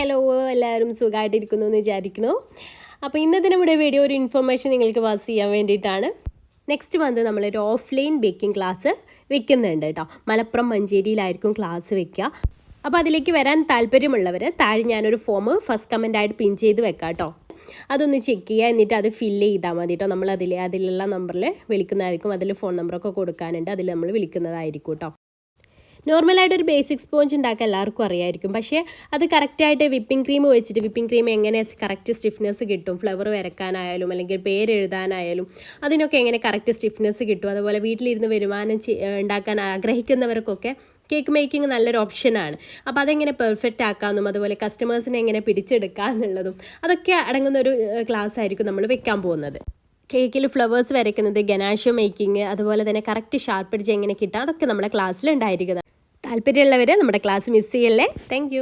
Hello എല്ലാവരും സുഖമായിട്ടിരിക്കുന്നു എന്ന് വിചാരിക്കുന്നു അപ്പോൾ ഇന്നത്തെ നമ്മുടെ വീഡിയോ ഒരു ഇൻഫർമേഷൻ നിങ്ങൾക്ക് പാസ് ചെയ്യാൻ വേണ്ടിയിട്ടാണ്. നെക്സ്റ്റ് മന്ത് നമ്മളൊരു ഓഫ്ലൈൻ ബേക്കിംഗ് ക്ലാസ് വെക്കുന്നുണ്ട് കേട്ടോ മലപ്പുറം മഞ്ചേരിയിലായിരിക്കും ക്ലാസ് വെക്കുക. അപ്പോൾ അതിലേക്ക് വരാൻ താല്പര്യമുള്ളവർ താഴെ ഞാനൊരു ഫോം ഫസ്റ്റ് കമന്റായിട്ട് പിൻ ചെയ്ത് വെക്കാം കേട്ടോ അതൊന്ന് ചെക്ക് ചെയ്യുക എന്നിട്ട് അത് ഫില്ല് ചെയ്താൽ മതി കേട്ടോ നമ്മൾ അതിൽ അതിലുള്ള നമ്പറിൽ വിളിക്കുന്നതായിരിക്കും. അതിൽ ഫോൺ നമ്പറൊക്കെ കൊടുക്കാനുണ്ട്. അതിൽ നമ്മൾ വിളിക്കുന്നതായിരിക്കും കേട്ടോ നോർമലായിട്ട് ഒരു ബേസിക് സ്പോഞ്ച് ഉണ്ടാക്കാൻ എല്ലാവർക്കും അറിയായിരിക്കും. പക്ഷേ അത് കറക്റ്റായിട്ട് വിപ്പിംഗ് ക്രീം വെച്ചിട്ട് വിപ്പിംഗ് ക്രീം എങ്ങനെ കറക്റ്റ് സ്റ്റിഫ്നെസ് കിട്ടും ഫ്ലവർ വരക്കാനായാലും അല്ലെങ്കിൽ പേര് എഴുതാനായാലും അതിനൊക്കെ എങ്ങനെ കറക്റ്റ് സ്റ്റിഫ്നെസ് കിട്ടും അതുപോലെ വീട്ടിലിരുന്ന് വരുമാനം ഉണ്ടാക്കാൻ ആഗ്രഹിക്കുന്നവർക്കൊക്കെ കേക്ക് മേക്കിംഗ് നല്ലൊരു ഓപ്ഷനാണ്. അപ്പോൾ അതെങ്ങനെ പെർഫെക്റ്റ് ആക്കാമെന്നും അതുപോലെ കസ്റ്റമേഴ്സിനെ എങ്ങനെ പിടിച്ചെടുക്കുക എന്നുള്ളതും അതൊക്കെ അടങ്ങുന്ന ഒരു ക്ലാസ് ആയിരിക്കും നമ്മൾ വെക്കാൻ പോകുന്നത്. കേക്കിൽ ഫ്ലവേഴ്സ് വരയ്ക്കുന്നത് ഗനാഷ് മേക്കിംഗ് അതുപോലെ തന്നെ കറക്റ്റ് ഷാർപ്പ് അടിച്ച് എങ്ങനെ കിട്ടുക അതൊക്കെ നമ്മുടെ ക്ലാസ്സിൽ ഉണ്ടായിരിക്കുന്നത് താല്പര്യമുള്ളവർ നമ്മുടെ ക്ലാസ് മിസ് ചെയ്യല്ലേ? താങ്ക്